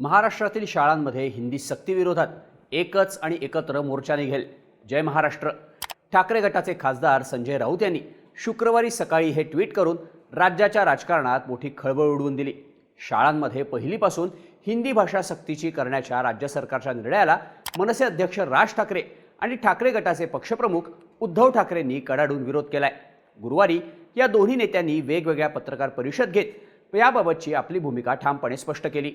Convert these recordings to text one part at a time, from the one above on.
महाराष्ट्रातील शाळांमध्ये हिंदी सक्तीविरोधात एकच आणि एकत्र मोर्चा निघेल जय महाराष्ट्र. ठाकरे गटाचे खासदार संजय राऊत यांनी शुक्रवारी सकाळी हे ट्विट करून राज्याच्या राजकारणात मोठी खळबळ उडवून दिली. शाळांमध्ये पहिलीपासून हिंदी भाषा सक्तीची करण्याच्या राज्य सरकारच्या निर्णयाला मनसे अध्यक्ष राज ठाकरे आणि ठाकरे गटाचे पक्षप्रमुख उद्धव ठाकरेंनी कडाडून विरोध केलाय. गुरुवारी या दोन्ही नेत्यांनी वेगवेगळ्या पत्रकार परिषद घेत याबाबतची आपली भूमिका ठामपणे स्पष्ट केली.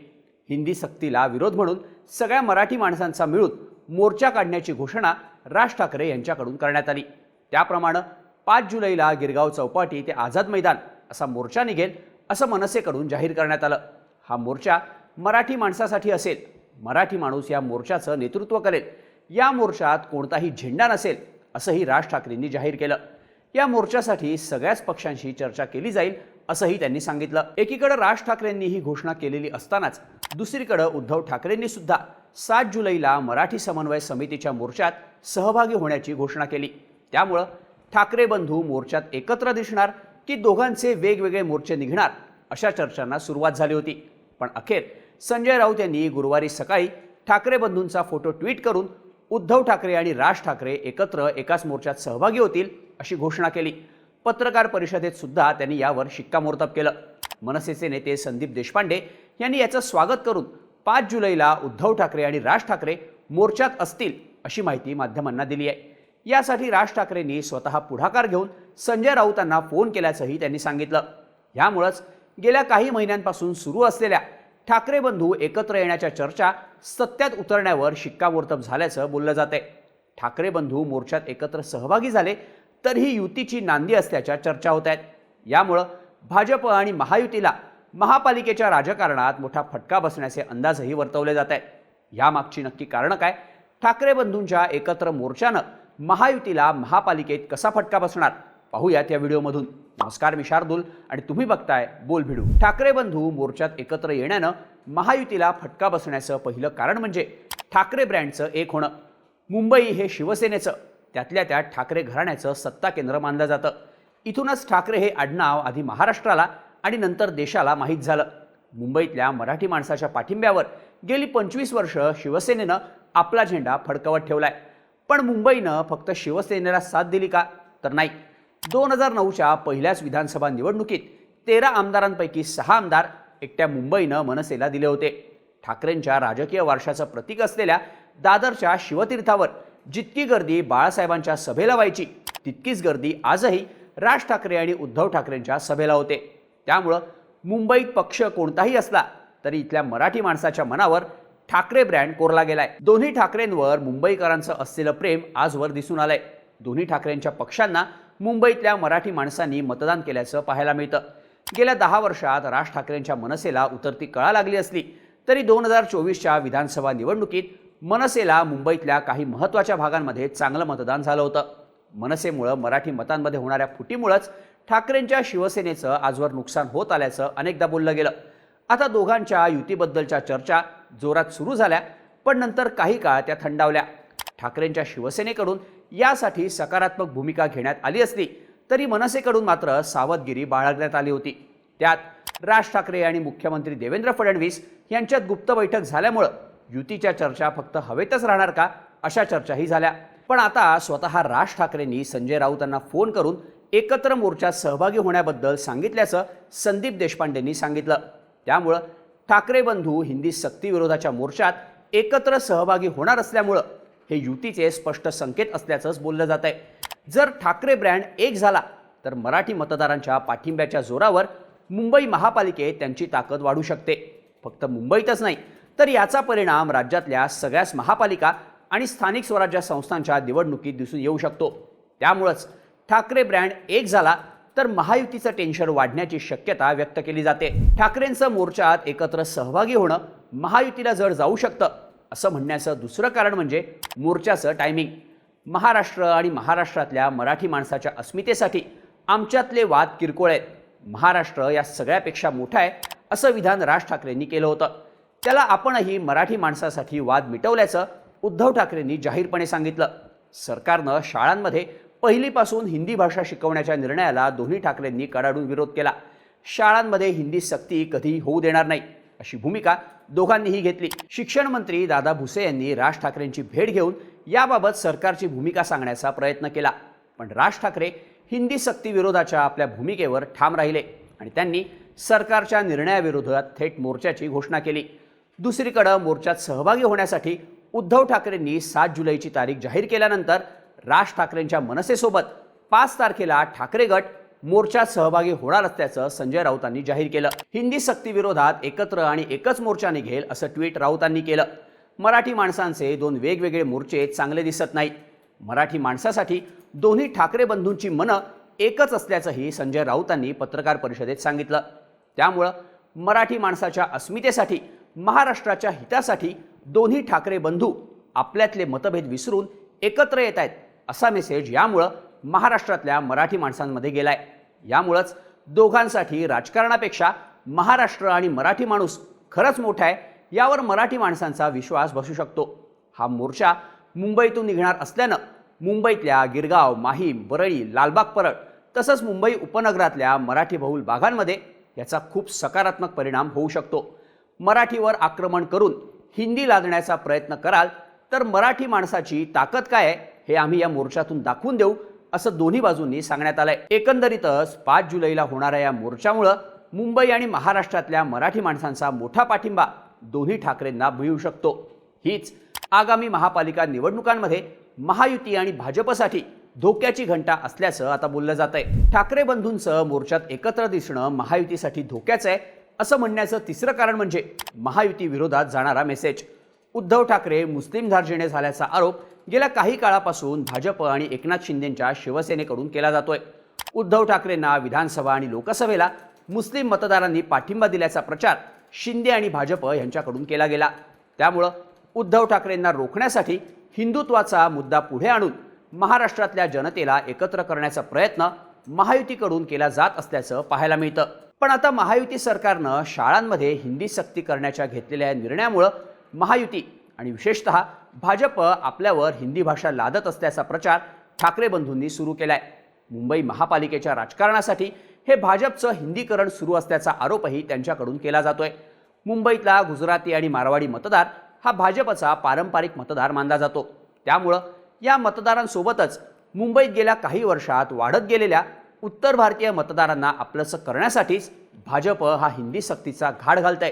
हिंदी सक्तीला विरोध म्हणून सगळ्या मराठी माणसांचा मिळून मोर्चा काढण्याची घोषणा राज ठाकरे यांच्याकडून करण्यात आली. त्याप्रमाणे पाच जुलैला गिरगाव चौपाटी ते आझाद मैदान असा मोर्चा निघेल असं मनसेकडून जाहीर करण्यात आलं. हा मोर्चा मराठी माणसासाठी असेल. मराठी माणूस या मोर्चाचं नेतृत्व करेल. या मोर्चात कोणताही झेंडा नसेल असंही राज ठाकरेंनी जाहीर केलं. या मोर्चासाठी सगळ्याच पक्षांशी चर्चा केली जाईल असंही त्यांनी सांगितलं. एकीकडे राज ठाकरेंनी ही घोषणा केलेली असतानाच दुसरीकडे उद्धव ठाकरेंनी सुद्धा सात जुलैला मराठी समन्वय समितीच्या मोर्चात सहभागी होण्याची घोषणा केली. त्यामुळं ठाकरे बंधू मोर्चात एकत्र दिसणार की दोघांचे वेगवेगळे मोर्चे निघणार अशा चर्चांना सुरुवात झाली होती. पण अखेर संजय राऊत यांनी गुरुवारी सकाळी ठाकरे बंधूंचा फोटो ट्विट करून उद्धव ठाकरे आणि राज ठाकरे एकत्र एकाच मोर्चात सहभागी होतील अशी घोषणा केली. पत्रकार परिषदेत सुद्धा त्यांनी यावर शिक्कामोर्तब केलं. मनसेचे नेते संदीप देशपांडे यांनी याचं स्वागत करून पाच जुलैला उद्धव ठाकरे आणि राज ठाकरे मोर्चात असतील अशी माहिती माध्यमांना दिली आहे. यासाठी राज ठाकरेंनी स्वतः पुढाकार घेऊन संजय राऊतांना फोन केल्याचंही त्यांनी सांगितलं. ह्यामुळंच गेल्या काही महिन्यांपासून सुरू असलेल्या ठाकरे बंधू एकत्र येण्याच्या चर्चा सत्यात उतरण्यावर शिक्कामोर्तब झाल्याचं बोललं जाते ठाकरे बंधू मोर्चात एकत्र सहभागी झाले तर ही युतीची नांदी असल्याच्या चर्चा होत आहेत. यामुळं भाजप आणि महायुतीला महापालिकेच्या राजकारणात मोठा फटका बसण्याचे अंदाजही वर्तवले जात आहेत. यामागची नक्की कारणं काय? ठाकरे बंधूंच्या एकत्र मोर्चानं महायुतीला महापालिकेत कसा फटका बसणार? पाहूयात या व्हिडिओमधून. नमस्कार मी शार्दूल आणि तुम्ही बघताय बोल भिडू. ठाकरे बंधू मोर्चात एकत्र येण्यानं महायुतीला फटका बसण्याचं पहिलं कारण म्हणजे ठाकरे ब्रँडचं एक होणं. मुंबई हे शिवसेनेचं त्यातल्या त्यात ठाकरे घराण्याचं सत्ता केंद्र मानलं जातं. इथूनच ठाकरे हे आडनाव आधी महाराष्ट्राला आणि नंतर देशाला माहीत झालं. मुंबईतल्या मराठी माणसाच्या पाठिंब्यावर गेली पंचवीस वर्ष शिवसेनेनं आपला झेंडा फडकवत ठेवलाय. पण मुंबईनं फक्त शिवसेनेला साथ दिली का? तर नाही. दोन हजार नऊच्या पहिल्याच विधानसभा निवडणुकीत तेरा आमदारांपैकी सहा आमदार एकट्या मुंबईनं मनसेला दिले होते. ठाकरेंच्या राजकीय वारशाचं प्रतीक असलेल्या दादरच्या शिवतीर्थावर जितकी गर्दी बाळासाहेबांच्या सभेला व्हायची तितकीच गर्दी आजही राज ठाकरे आणि उद्धव ठाकरेंच्या सभेला होते. त्यामुळं मुंबईत पक्ष कोणताही असला तरी इथल्या मराठी माणसाच्या मनावर ठाकरे ब्रँड कोरला गेलाय. दोन्ही ठाकरेंवर मुंबईकरांचं असलेलं प्रेम आजवर दिसून आलंय. दोन्ही ठाकरेंच्या पक्षांना मुंबईतल्या मराठी माणसांनी मतदान केल्याचं पाहायला मिळतं. गेल्या दहा वर्षात राज ठाकरेंच्या मनसेला उतरती कळा लागली असली तरी दोन हजार चोवीसच्या विधानसभा निवडणुकीत मनसेला मुंबईतल्या काही महत्त्वाच्या भागांमध्ये चांगलं मतदान झालं होतं. मनसेमुळं मराठी मतांमध्ये होणाऱ्या फुटीमुळंच ठाकरेंच्या शिवसेनेचं आजवर नुकसान होत आल्याचं अनेकदा बोललं गेलं. आता दोघांच्या युतीबद्दलच्या चर्चा जोरात सुरू झाल्या पण नंतर काही काळ त्या थंडावल्या. ठाकरेंच्या शिवसेनेकडून यासाठी सकारात्मक भूमिका घेण्यात आली असली तरी मनसेकडून मात्र सावधगिरी बाळगण्यात आली होती. त्यात राज ठाकरे आणि मुख्यमंत्री देवेंद्र फडणवीस यांच्यात गुप्त बैठक झाल्यामुळं युतीच्या चर्चा फक्त हवेतच राहणार का? अशा चर्चाही झाल्या. पण आता स्वतः राज ठाकरेंनी संजय राऊतांना फोन करून एकत्र मोर्चात सहभागी होण्याबद्दल सांगितल्याचं संदीप देशपांडेंनी सांगितलं. त्यामुळं ठाकरे बंधू हिंदी सक्तीविरोधाच्या मोर्चात एकत्र सहभागी होणार असल्यामुळं हे युतीचे स्पष्ट संकेत असल्याचंच बोललं जात आहे जर ठाकरे ब्रँड एक झाला तर मराठी मतदारांच्या पाठिंब्याच्या जोरावर मुंबई महापालिकेत त्यांची ताकद वाढू शकते. फक्त मुंबईतच नाही तर याचा परिणाम राज्यातल्या सगळ्याच महापालिका आणि स्थानिक स्वराज्य संस्थांच्या निवडणुकीत दिसून येऊ शकतो. त्यामुळंच ठाकरे ब्रँड एक झाला तर महायुतीचं टेन्शन वाढण्याची शक्यता व्यक्त केली जाते. ठाकरेंचं मोर्चात एकत्र सहभागी होणं महायुतीला जड जाऊ शकतं असं म्हणण्याचं दुसरं कारण म्हणजे मोर्चाचं टायमिंग महाराष्ट्र आणि महाराष्ट्रातल्या मराठी माणसाच्या अस्मितेसाठी आमच्यातले वाद किरकोळ आहेत. महाराष्ट्र या सगळ्यापेक्षा मोठा आहे असं विधान राज ठाकरेंनी केलं होतं. त्याला आपणही मराठी माणसासाठी वाद मिटवल्याचं उद्धव ठाकरेंनी जाहीरपणे सांगितलं. सरकारनं शाळांमध्ये पहिलीपासून हिंदी भाषा शिकवण्याच्या निर्णयाला दोन्ही ठाकरेंनी कडाडून विरोध केला. शाळांमध्ये हिंदी सक्ती कधी होऊ देणार नाही अशी भूमिका दोघांनीही घेतली. शिक्षण मंत्री दादा भुसे यांनी राज ठाकरेंची भेट घेऊन याबाबत सरकारची भूमिका सांगण्याचा प्रयत्न केला. पण राज ठाकरे हिंदी सक्ती विरोधाच्या आपल्या भूमिकेवर ठाम राहिले आणि त्यांनी सरकारच्या निर्णयाविरोधात थेट मोर्चाची घोषणा केली. दुसरीकडं मोर्चात सहभागी होण्यासाठी उद्धव ठाकरेंनी सात जुलैची तारीख जाहीर केल्यानंतर राज ठाकरेंच्या मनसेसोबत पाच तारखेला ठाकरे गट मोर्चात सहभागी होणार असल्याचं संजय राऊतांनी जाहीर केलं. हिंदी सक्तीविरोधात एकत्र आणि एकच मोर्चा निघेल असं ट्विट राऊतांनी केलं. मराठी माणसांचे दोन वेगवेगळे मोर्चे चांगले दिसत नाहीत. मराठी माणसासाठी दोन्ही ठाकरे बंधूंची मनं एकच असल्याचंही संजय राऊतांनी पत्रकार परिषदेत सांगितलं. त्यामुळं मराठी माणसाच्या अस्मितेसाठी महाराष्ट्राच्या हितासाठी दोन्ही ठाकरे बंधू आपल्यातले मतभेद विसरून एकत्र येत आहेत असा मेसेज यामुळं महाराष्ट्रातल्या मराठी माणसांमध्ये गेलाय. यामुळंच दोघांसाठी राजकारणापेक्षा महाराष्ट्र आणि मराठी माणूस खरंच मोठा आहे यावर मराठी माणसांचा विश्वास बसू शकतो. हा मोर्चा मुंबईतून निघणार असल्यानं मुंबईतल्या गिरगाव माहीम वरळी लालबाग परळ तसंच मुंबई उपनगरातल्या मराठी बहुल भागांमध्ये याचा खूप सकारात्मक परिणाम होऊ शकतो. मराठीवर आक्रमण करून हिंदी लादण्याचा प्रयत्न कराल तर मराठी माणसाची ताकद काय आहे हे आम्ही या मोर्चातून दाखवून देऊ असं दोन्ही बाजूंनी सांगण्यात आलंय. एकंदरीतच पाच जुलैला होणाऱ्या या मोर्चामुळं मुंबई आणि महाराष्ट्रातल्या मराठी माणसांचा मोठा पाठिंबा दोन्ही ठाकरेंना मिळू शकतो. हीच आगामी महापालिका निवडणुकांमध्ये महायुती आणि भाजपसाठी धोक्याची घंटा असल्याचं आता बोललं जात आहे ठाकरे बंधूंचं मोर्चात एकत्र दिसणं महायुतीसाठी धोक्याचं आहे. असं म्हणण्याचं तिसरं कारण म्हणजे महायुती विरोधात जाणारा मेसेज उद्धव ठाकरे मुस्लिम धार्जिणे झाल्याचा आरोप गेल्या काही काळापासून भाजप आणि एकनाथ शिंदेंच्या शिवसेनेकडून केला जातोय. उद्धव ठाकरेंना विधानसभा आणि लोकसभेला मुस्लिम मतदारांनी पाठिंबा दिल्याचा प्रचार शिंदे आणि भाजप यांच्याकडून केला गेला. त्यामुळं उद्धव ठाकरेंना रोखण्यासाठी हिंदुत्वाचा मुद्दा पुढे आणून महाराष्ट्रातल्या जनतेला एकत्र करण्याचा प्रयत्न महायुतीकडून केला जात असल्याचं पाहायला मिळतं. पण आता महायुती सरकारनं शाळांमध्ये हिंदी सक्ती करण्याच्या घेतलेल्या या निर्णयामुळं महायुती आणि विशेषतः भाजप आपल्यावर हिंदी भाषा लादत असल्याचा प्रचार ठाकरे बंधूंनी सुरू केलाय. मुंबई महापालिकेच्या राजकारणासाठी हे भाजपचं हिंदीकरण सुरू असल्याचा आरोपही त्यांच्याकडून केला जातोय. मुंबईतला गुजराती आणि मारवाडी मतदार हा भाजपचा पारंपरिक मतदार मानला जातो. त्यामुळं या मतदारांसोबतच मुंबईत गेल्या काही वर्षात वाढत गेलेल्या उत्तर भारतीय मतदारांना आपलंसं करण्यासाठीच भाजप हा हिंदी सक्तीचा घाट आहे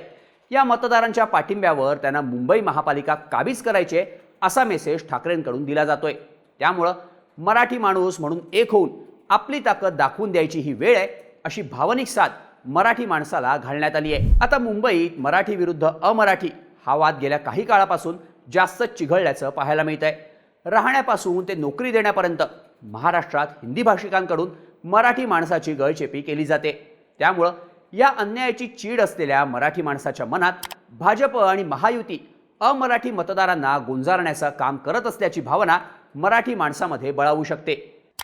या मतदारांच्या पाठिंब्यावर त्यांना मुंबई महापालिका काबीज करायचे असा मेसेज ठाकरेंकडून दिला जातोय. त्यामुळं मराठी माणूस म्हणून एक होऊन आपली ताकद दाखवून द्यायची ही वेळ आहे अशी भावनिक साथ मराठी माणसाला घालण्यात आली आहे आता मुंबईत मराठी विरुद्ध अमराठी हा वाद गेल्या काही काळापासून जास्त चिघळल्याचं पाहायला मिळत आहे राहण्यापासून ते नोकरी देण्यापर्यंत महाराष्ट्रात हिंदी भाषिकांकडून मराठी माणसाची गळचेपी केली जाते. त्यामुळं या अन्यायाची चीड असलेल्या मराठी माणसाच्या मनात भाजप आणि महायुती अमराठी मतदारांना गुंजारण्याचं काम करत असल्याची भावना मराठी माणसामध्ये बळावू शकते.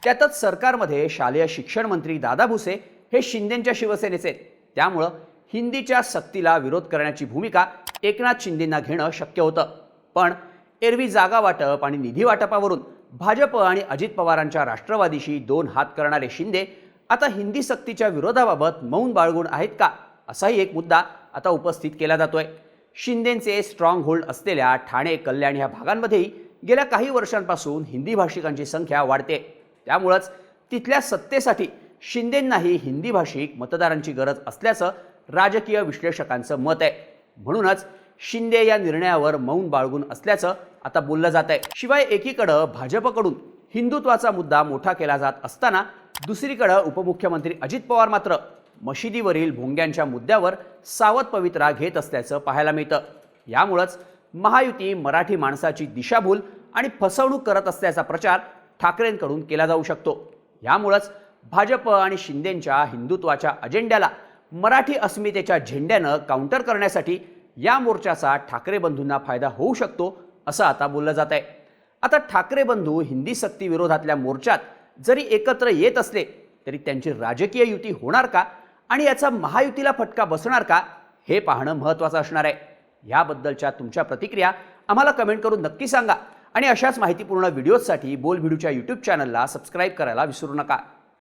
त्यातच सरकारमध्ये शालेय शिक्षण मंत्री दादा भुसे हे शिंदेच्या शिवसेनेचे आहेत. त्यामुळं हिंदीच्या सक्तीला विरोध करण्याची भूमिका एकनाथ शिंदेंना घेणं शक्य होतं. पण एरवी जागा वाटप आणि निधी वाटपावरून भाजप आणि अजित पवारांच्या राष्ट्रवादीशी दोन हात करणारे शिंदे आता हिंदी सक्तीच्या विरोधाबाबत मौन बाळगून आहेत का? असाही एक मुद्दा आता उपस्थित केला जातोय. शिंदेचे स्ट्रॉंग होल्ड असलेल्या ठाणे कल्याण ह्या भागांमध्येही गेल्या काही वर्षांपासून हिंदी भाषिकांची संख्या वाढते. त्यामुळंच तिथल्या सत्तेसाठी शिंदेंनाही हिंदी भाषिक मतदारांची गरज असल्याचं राजकीय विश्लेषकांचं मत आहे. म्हणूनच शिंदे या निर्णयावर मौन बाळगून असल्याचं आता बोललं जात आहे शिवाय एकीकडं भाजपकडून हिंदुत्वाचा मुद्दा मोठा केला जात असताना दुसरीकडं उपमुख्यमंत्री अजित पवार मात्र मशिदीवरील भोंग्यांच्या मुद्द्यावर सावध पवित्रा घेत असल्याचं पाहायला मिळतं. यामुळंच महायुती मराठी माणसाची दिशाभूल आणि फसवणूक करत असल्याचा प्रचार ठाकरेंकडून केला जाऊ शकतो. यामुळंच भाजप आणि शिंदेंच्या हिंदुत्वाच्या अजेंड्याला मराठी अस्मितेच्या झेंड्यानं काउंटर करण्यासाठी या मोर्चाचा ठाकरे बंधूंना फायदा होऊ शकतो असं आता बोललं जात आहे. आता ठाकरे बंधू हिंदी सक्ती विरोधातल्या मोर्चात जरी एकत्र येत असले तरी त्यांची राजकीय युती होणार का? आणि याचा महायुतीला फटका बसणार का? हे पाहणं महत्त्वाचं असणार आहे. याबद्दलच्या तुमच्या प्रतिक्रिया आम्हाला कमेंट करून नक्की सांगा. आणि अशाच माहितीपूर्ण व्हिडिओजसाठी बोल व्हिडिओच्या यूट्यूब चॅनलला सबस्क्राईब करायला विसरू नका.